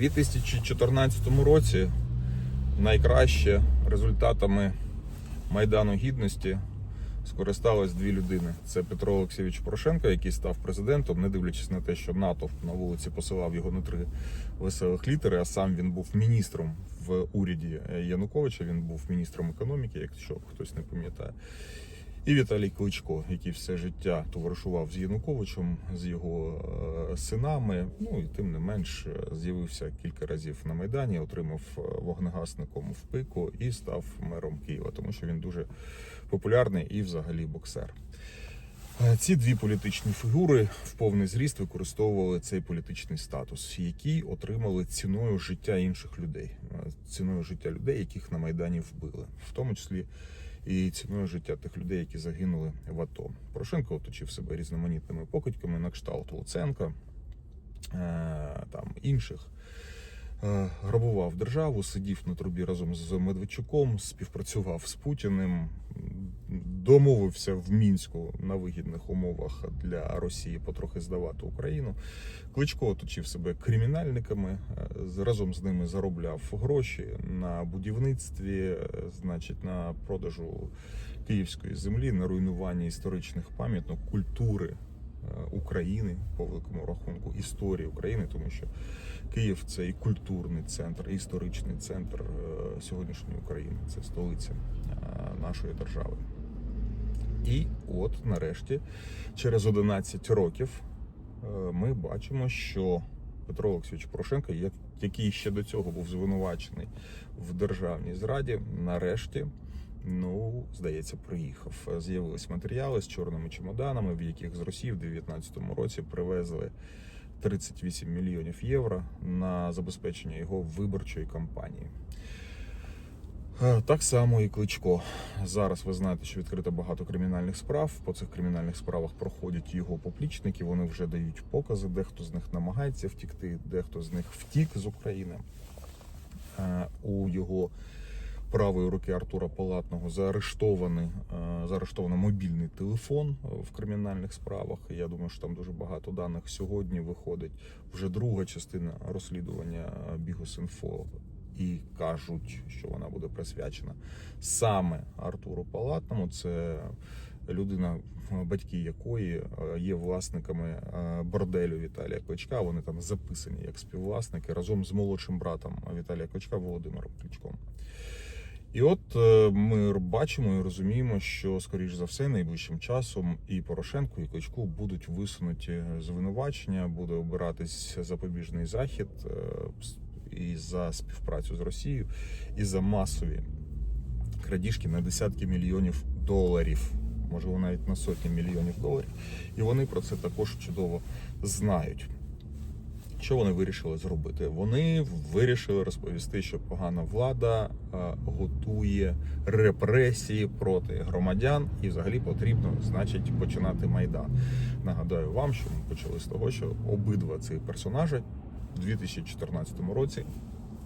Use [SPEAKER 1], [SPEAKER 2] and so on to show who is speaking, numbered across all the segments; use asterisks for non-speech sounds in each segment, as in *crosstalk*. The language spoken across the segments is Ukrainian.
[SPEAKER 1] 2014 році найкраще результатами Майдану Гідності скористались дві людини. Це Петро Олексійович Порошенко, який став президентом, не дивлячись на те, що НАТО на вулиці посилав його на три веселих літери, а сам він був міністром в уряді Януковича. Він був міністром економіки, якщо хтось не пам'ятає. І Віталій Кличко, який все життя товаришував з Януковичем, з його е, синами. Ну і тим не менш е, з'явився кілька разів на майдані, отримав е, вогнегасником в пику і став мером Києва, тому що він дуже популярний і взагалі боксер. Ці дві політичні фігури в повний зріст використовували цей політичний статус, який отримали ціною життя інших людей, ціною життя людей, яких на майдані вбили, в тому числі і ціною життя тих людей, які загинули в АТО. Порошенко оточив себе різноманітними покидьками на кшталт Луценка, е, там інших. Е, Грабував державу, сидів на трубі разом з Медведчуком, співпрацював з Путіним, домовився в мінську на вигідних умовах для Росії потрохи здавати Україну. Кличко оточив себе кримінальниками, е, разом з ними заробляв гроші на будівництві, е, значить, на продажу київської землі, на руйнуванні історичних пам'яток, культури України по великому рахунку, історії України, тому що Київ це і культурний центр, і історичний центр е, сьогоднішньої України. Це столиця е, нашої держави. І от нарешті, через 11 років, е, ми бачимо, що Петро Олексійович Порошенко, як- який ще до цього був звинувачений в державній зраді, нарешті. Ну, здається, приїхав. З'явились матеріали з чорними чемоданами, в яких з Росії в 2019 році привезли 38 мільйонів євро на забезпечення його виборчої кампанії. Е, Так само і Кличко. Зараз ви знаєте, що відкрито багато кримінальних справ. По цих кримінальних справах проходять його поплічники. Вони вже дають покази. Дехто з них намагається втікти, дехто з них втік з України. Е, У його правої руки Артура Палатного заарештований, е, заарештовано мобільний телефон е, в кримінальних справах. Я думаю, що там дуже багато даних сьогодні виходить. Вже друга частина розслідування е, Бігус.Інфо. І кажуть, що вона буде присвячена саме Артуру Палатному. Це людина, батьки якої є власниками борделю Віталія Кличка. Вони там записані як співвласники разом з молодшим братом Віталія Кличка Володимиром Кличком. І от е, ми бачимо і розуміємо, що скоріш за все найближчим часом і Порошенко, і Кличку будуть висунуті звинувачення, буде обиратись запобіжний захід е, і за співпрацю з Росією, і за масові крадіжки на десятки мільйонів доларів, можливо, навіть на сотні мільйонів доларів. І вони про це також чудово знають. Що вони вирішили зробити? Вони вирішили розповісти, що погана влада е, готує репресії проти громадян, і взагалі потрібно, значить, починати майдан. Нагадаю вам, що ми почали з того, що обидва ці персонажі в 2014 році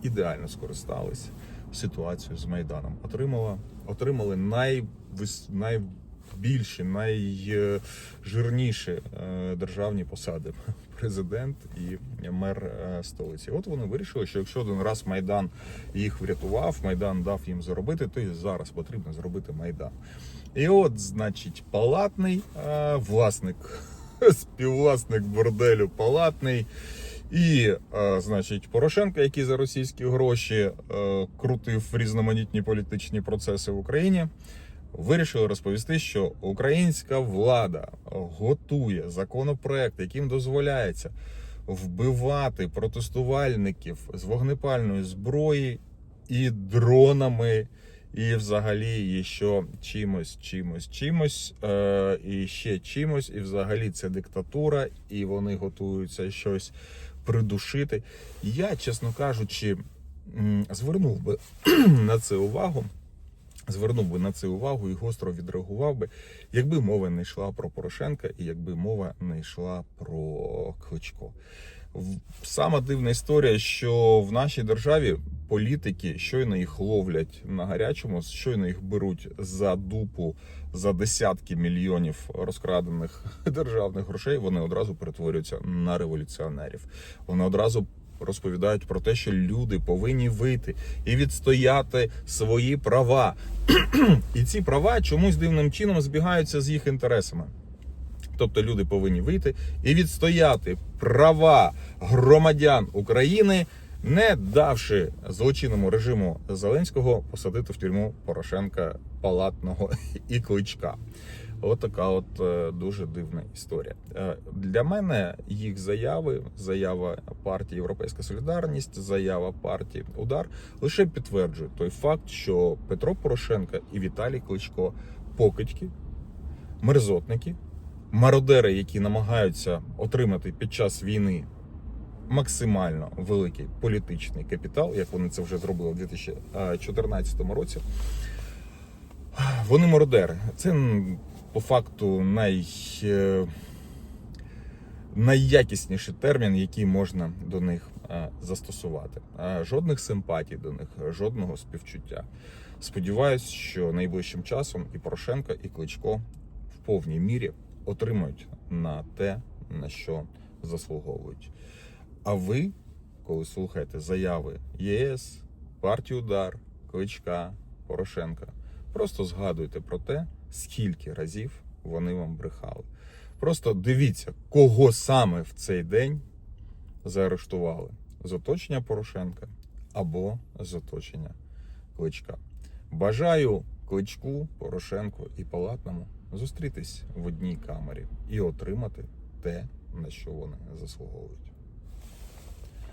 [SPEAKER 1] ідеально скористались ситуацією з майданом. Отримала, отримали найвис, найбільші, найжирніші е, державні посади *laughs* президент і мер е, столиці. От вони вирішили, що якщо один раз майдан їх врятував, майдан дав їм заробити, то і зараз потрібно зробити майдан. І от, значить, палатний е, власник, *laughs* співвласник борделю палатний. І, значить, Порошенко, який за російські гроші крутив різноманітні політичні процеси в Україні, вирішили розповісти, що українська влада готує законопроект, яким дозволяється вбивати протестувальників з вогнепальної зброї і дронами, і взагалі і що чимось, чимось, чимось, е, і ще чимось, і взагалі це диктатура, і вони готуються щось придушити. Я, чесно кажучи, звернув би *clears throat* на це увагу. Звернув би на це увагу і гостро відреагував би, якби мова не йшла про Порошенка і якби мова не йшла про Кличко. Сама дивна історія, що в нашій державі політики щойно їх ловлять на гарячому, щойно їх беруть за дупу за десятки мільйонів розкрадених *laughs* державних грошей, вони одразу перетворюються на революціонерів. Вони одразу розповідають про те, що люди повинні вийти і відстояти свої права. і ці права чомусь дивним чином збігаються з їх інтересами. Тобто люди повинні вийти і відстояти права громадян України, не давши злочинному режиму Зеленського посадити в тюрму Порошенка Палатного *laughs* і Кличка. От от е, дуже дивна історія. Е, Для мене їх заяви, заява партії Європейська Солідарність, заява партії Удар лише підтверджує той факт, що Петро Порошенко і Віталій Кличко покидьки, мерзотники, мародери, які намагаються отримати під час війни максимально великий політичний капітал, як вони це вже зробили у 2014 році. Вони мародери. Це по факту най, е, найякісніший термін, який можна до них е, застосувати. Е, Жодних симпатій до них, жодного співчуття. Сподіваюсь, що найближчим часом і Порошенко, і Кличко в повній мірі отримають на те, на що заслуговують. А ви, коли слухаєте заяви ЄС, партії Удар, Кличка, Порошенка, просто згадуйте про те, скільки разів вони вам брехали. Просто дивіться, кого саме в цей день заарештували: з оточення Порошенка або з оточення Кличка. Бажаю Кличку, Порошенку і Палатному зустрітись в одній камері і отримати те, на що вони заслуговують.